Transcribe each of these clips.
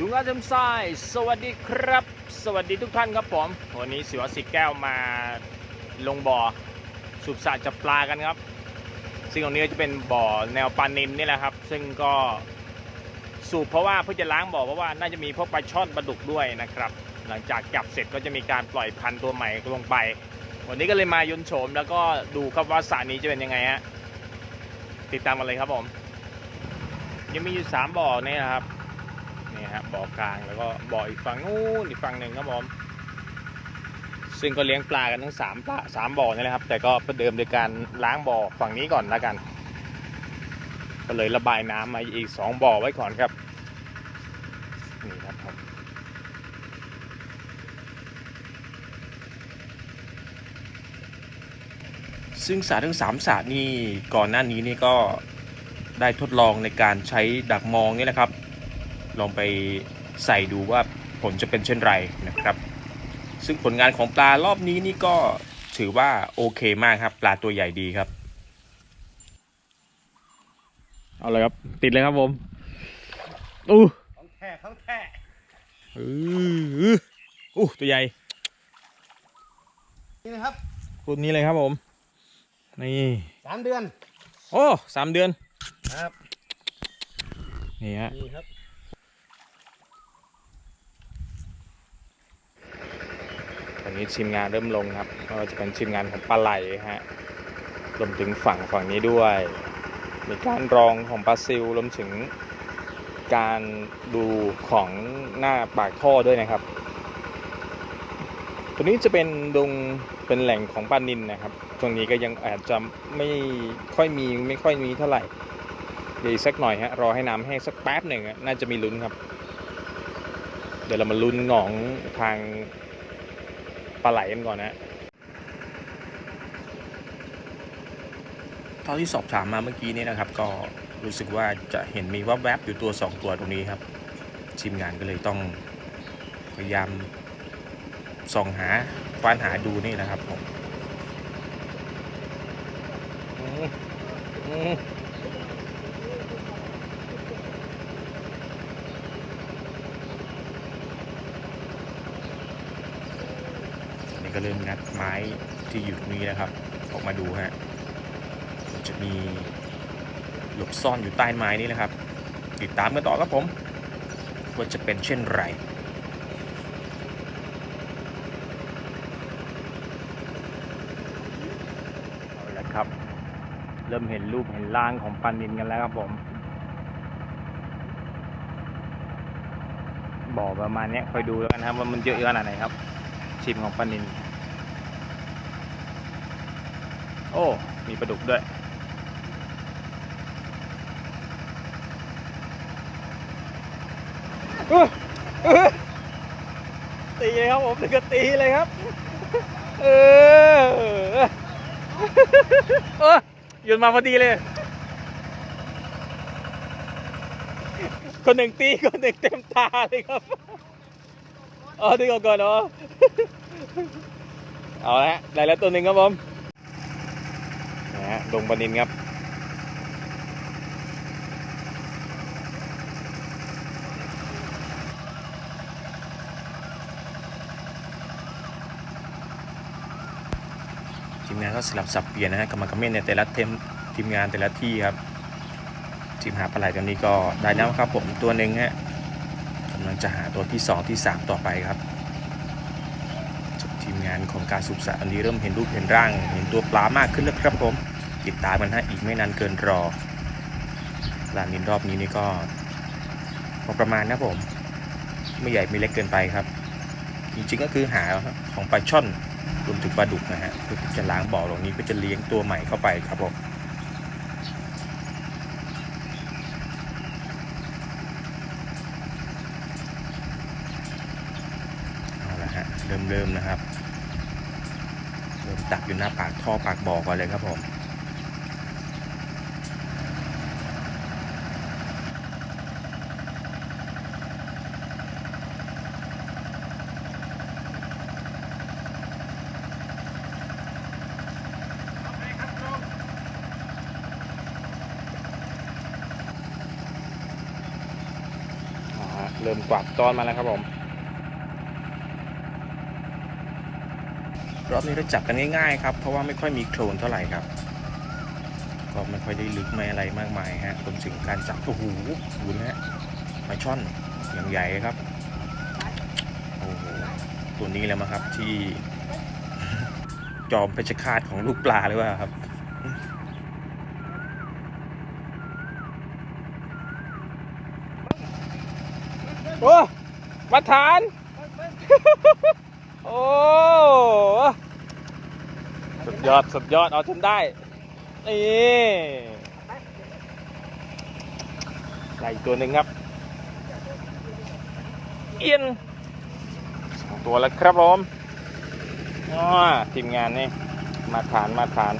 จุงอาจมทรายสวัสดีครับ สวัสดีทุกท่านครับผม วันนี้สิวสิแก้วมาลงบ่อสูบสระจับปลากันครับ ซึ่งตรงนี้จะเป็นบ่อแนวปลานินนี่แหละครับ ซึ่งก็สูบเพราะว่าเพื่อจะล้างบ่อเพราะว่าน่าจะมีพวกปลาช่อนปลาดุกด้วยนะครับ หลังจากจับเสร็จก็จะมีการปล่อยพันธุ์ตัวใหม่ลงไป วันนี้ก็เลยมายนโฉมแล้วก็ดูครับว่าสระนี้จะเป็นยังไงฮะติดตามกันเลยครับผม ยังมีอยู่สามบ่อเนี่ยนะครับ นี่ฮะบ่อกลางแล้วก็บ่ออีกฝั่งนู้นอีกฝั่งหนึ่งครับผมซึ่งก็เลี้ยงปลากันทั้งสามปลาสามบ่อนี่แหละครับ แต่ก็ประเดิมโดยการล้างบ่อฝั่งนี้ก่อนแล้วกัน ก็เลยระบายน้ำมาอีกสองบ่อไว้ก่อนครับนี่ครับผมซึ่งสระทั้งสามสระนี่ก่อนหน้านี้นี่ก็ได้ทดลองในการใช้ดักมองนี่แหละครับ ลองไปใส่ดูว่าผลจะเป็นเช่นไรนะครับ ซึ่งผลงานของปลารอบนี้นี่ก็ถือว่าโอเคมากครับ ปลาตัวใหญ่ดีครับ เอาเลยครับ ติดเลยครับผมอู้ของแท้ของแท้อืออู้ตัวใหญ่นี่นะครับรุ่นนี้เลยครับผม นี่สามเดือน โอ้สามเดือน ครับ นี่ฮะนี่ครับ อนนี้ทีมงานเริ่มลงครับก็จะเป็นทีมงานของปลาไหลฮะรวมถึงฝั่งฝั่งนี้ด้วย มีการรองของปลาซิลรวมถึงการดูของหน้าปากท่อด้วยนะครับ ตัวนี้จะเป็นดงเป็นแหล่งของปลานินนะครับ ตรงนี้ก็ยังอาจจะไม่ค่อยมีไม่ค่อยมีเท่าไหร่ เดี๋ยวสักหน่อยฮะรอให้น้ำแห้งสักแป๊บหนึ่งน่าจะมีลุ้นครับ เดี๋ยวเรามาลุ้นหงองทาง ลาไหลกันก่อนนะเท่าที่สอบถามมาเมื่อกี้นี้นะครับ ก็รู้สึกว่าจะเห็นมีแวบๆอยู่ตัว 2 ตัวตรงนี้ครับทีมงานก็เลยต้องพยายามส่องหาควานหาดูนี่นะครับผมอืมอืมนี่ ก็เริ่มงัดไม้ที่อยู่ตรงนี้นะครับ ออกมาดูฮะจะมีหลบซ่อนอยู่ใต้ไม้นี้นะครับ ติดตามกันต่อครับผม ว่าจะเป็นเช่นไรเอาละครับ เริ่มเห็นรูปเห็นร่างของปันนินกันแล้วครับผมบอกประมาณนี้คอยดูแล้วกันครับว่ามันเยอะขนาดไหนครับชิมของปันนิน โอ้ มีปลาดุกด้วย ตีเลยครับผมถึงก็ตีเลยครับ เออเออหยุดมาพอดีเลย คนหนึ่งตี คนหนึ่งเต็มตาเลยครับ อ๋อดึงออกก่อนเนาะเอาละฮะได้แล้วตัวหนึ่งครับผมนะฮะ ดงปลานินครับ ทีมงานก็สลับสับเปลี่ยนนะฮะกรรมการเมนในแต่ละเทมทีมงานแต่ละที่ครับทีมหาปลาไหลตัวนี้ก็ได้แล้วครับผมตัวหนึ่งฮะกำลังจะหาตัวที่ 2 ที่ 3 ต่อไปครับทีมงานของการสุบสระอันนี้เริ่มเห็นรูปเห็นร่าง เห็นตัวปลามากขึ้นแล้วครับผม ติดตามมันฮะอีกไม่นานเกินรอลานนินรอบนี้นี่ก็พอประมาณนะผม ไม่ใหญ่ไม่เล็กเกินไปครับ จริงๆก็คือหาของปลาช่อนรวมถึงปลาดุกนะฮะเพื่อที่จะล้างบ่อตรงนี้เพื่อจะเลี้ยงตัวใหม่เข้าไปครับผมเอาละฮะเริ่มเริ่มนะครับ เริ่มตักอยู่หน้าปากท่อปากบ่อก่อนเลยครับผม เริ่มกวาดตอนมาแล้วครับผม รอบนี้เราจับกันง่ายๆครับ เพราะว่าไม่ค่อยมีโคลนเท่าไหร่ครับ ก็ไม่ค่อยได้ลึกไม่อะไรมากมายฮะรวมถึงการจับโอ้โหดูนะฮะปลาช่อนอย่างใหญ่ครับ โอ้โห ตัวนี้แล้วมั้งครับที่ จอมเพชฌฆาตของลูกปลาหรือว่าครับ โอ้มาทาน โอ้ สุดยอด สุดยอด เอาจนได้ นี่ได้อีกตัวหนึ่งครับ เอียนสองตัวแล้วครับผมอ๋อทีมงานนี่ มาฐาน มาฐาน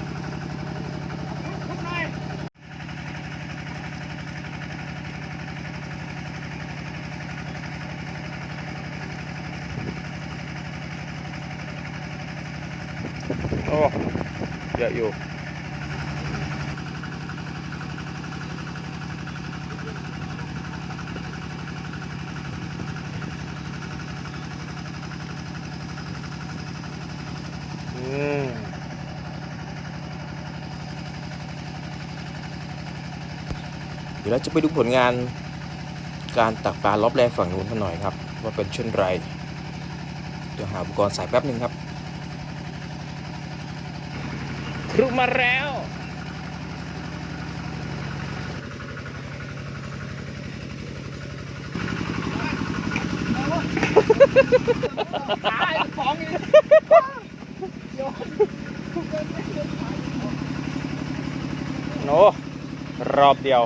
โอ้เยอะอยู่อืมเดี๋ยวเราจะไปดูผลงานการตักปลารอบแรกฝั่งนู้นกันหน่อยครับ ว่าเป็นเช่นไร เดี๋ยวหาอุปกรณ์ใส่แป๊บหนึ่งครับ ค รูมาแล้ว ตายฟองอีกโอ้รอบเดียว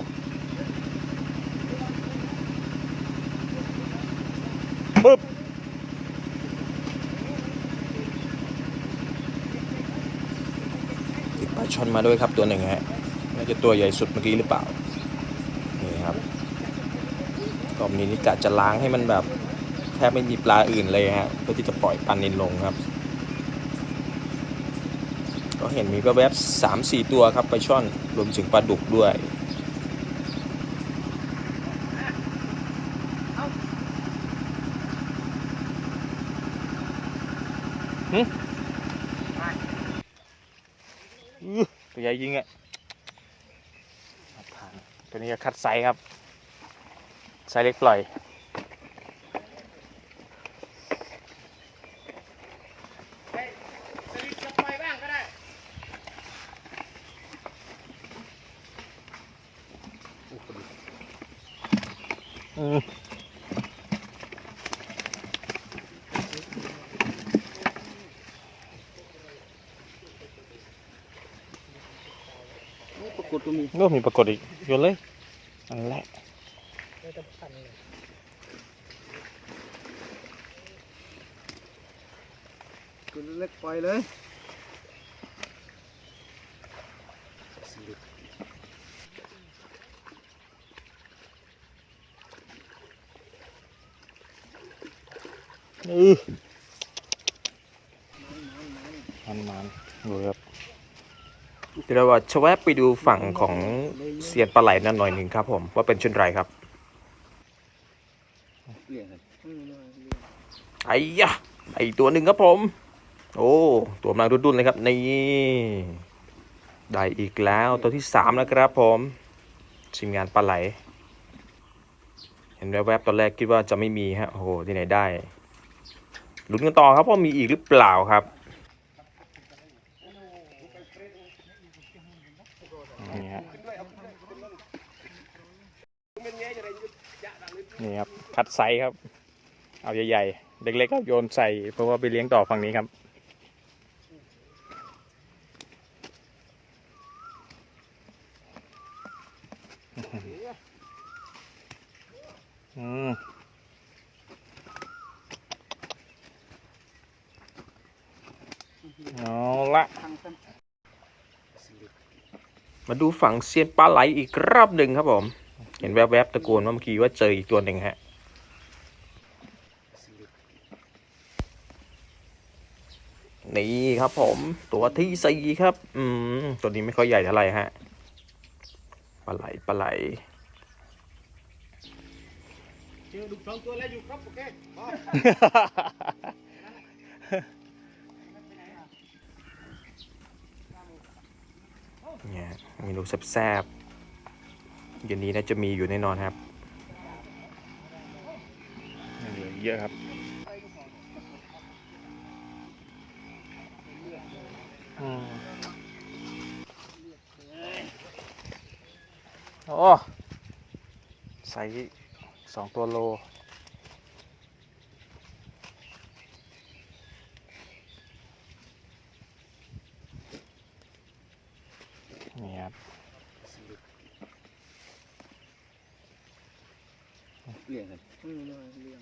ปึ๊บ ติดปลา ชอนมาด้วยครับตัวหนึ่งฮะน่าจะตัวใหญ่สุดเมื่อกี้หรือเปล่านี่ครับกรอบนี้นี่กะจะล้างให้มันแบบแทบไม่มีปลาอื่นเลยฮะเพื่อที่จะปล่อยปลานินลงครับ ก็เห็นมีแวบๆสามสี่ตัวครับปลาช่อนรวมถึงปลาดุกด้วยอื้อ ตัวใหญ่ยิงอะผ่านตัวนี้จะคัดไซส์ครับ ไซส์เล็กปล่อย เฮ้ยสลิดจะไปบ้างก็ได้ อืม ปรา กฏก็มีก็มีปรากฏอีกโยนเลยนั่นแหละตัวเล็กปล่อยเลยอือมันมันดูครับ เดี๋ยวเราจะแวะไปดูฝั่งของเซียนปลาไหลนั่นหน่อยหนึ่งครับ ผมว่าเป็นเช่นไรครับไอ้ยะไอ้ตัวหนึ่งครับผม โอ้ตัวกำลังดุนๆเลยครับนี่ได้อีกแล้วตัวที่สามแล้วครับผมทีมงานปลาไหล เห็นแวบๆตอนแรกคิดว่าจะไม่มีฮะโอ้โหที่ไหนได้ลุ้นกันต่อครับว่ามีอีกหรือเปล่าครับนี่ฮะ นี่ครับ คัดไซส์ครับ เอาใหญ่ๆ เล็กๆก็โยนใส่ เพราะว่าไปเลี้ยงต่อฝั่งนี้ครับ อืมเอาละมาดูฝั่งเซียนปลาไหลอีกรอบหนึ่งครับผม เห็นแวบๆตะโกนว่าเมื่อกี้ว่าเจออีกตัวหนึ่งฮะนี่ครับผมตัวที่สี่ครับ อืมตัวนี้ไม่ค่อยใหญ่เท่าไหร่ฮะปลาไหลปลาไหลเจอดุกสองตัวแล้วอยู่ครบโอเคพอเนี่ยเมนูแซ่บๆ เย็นนี้น่าจะมีอยู่แน่นอนครับเหลือเยอะครับอืมโอ้ใส่สองตัวโล นี่ครับ เลี้ยงกันอืมเลี้ยง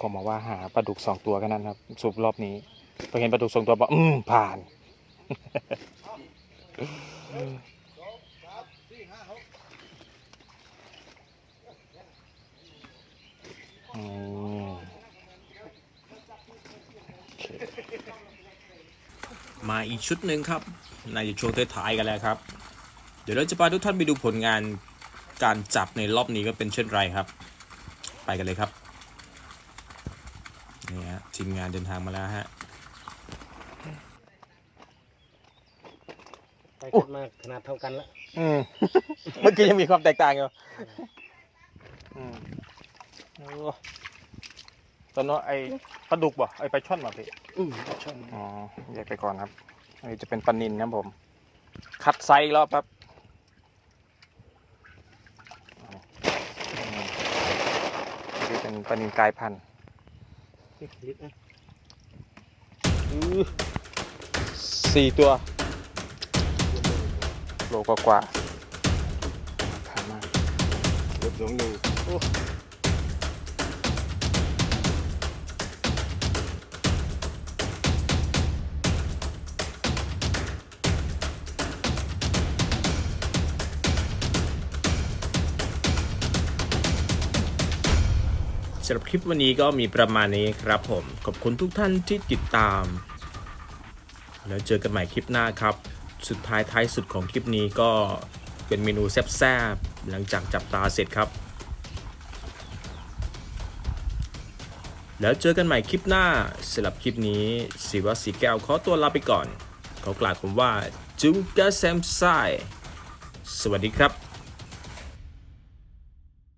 ก็คงมาว่าหาปลาดุกสองตัวกันนั้นครับสูบรอบนี้พอเห็นปลาดุกสองตัวบอกอืมผ่านมโอเคมาอีกชุดหนึ่งครับในช่วงท้ายๆกันแล้วครับ เดี๋ยวเราจะพาทุกท่านไปดูผลงานการจับในรอบนี้ก็เป็นเช่นไรครับ ไปกันเลยครับ นี่ฮะทีมงานเดินทางมาแล้วฮะไปกันมาขนาดเท่ากันละอืม เมื่อกี้ยังมีความแตกต่างอยู่อืมโอ้ตอนนั้นไอ้ปลาดุกบ่ไอ้ปลาช่อนบ่พี่อืมช่องอ๋อแยกไปก่อนครับอันนี้จะเป็นปลานินนะครับผม คัดไซส์อีกรอบครับอืมนี่เป็นปลานินกลายพันธุ์ ลิตรนะอื้อสี่ตัวโลกว่าๆผ่านมากเกือบสองโลำหรับคลิปวันนี้ก็มีประมาณนี้ครับผม ขอบคุณทุกท่านที่ติดตาม แล้วเจอกันใหม่คลิปหน้าครับ สุดท้ายท้ายสุดของคลิปนี้ก็เป็นเมนูแซ่บๆหลังจากจับปลาเสร็จครับ แล้วเจอกันใหม่คลิปหน้าสำหรับคลิปนี้สิวะสีแก้วขอตัวลาไปก่อน ขอกล่าวคำว่าจุงกะแซมไซสวัสดีครับ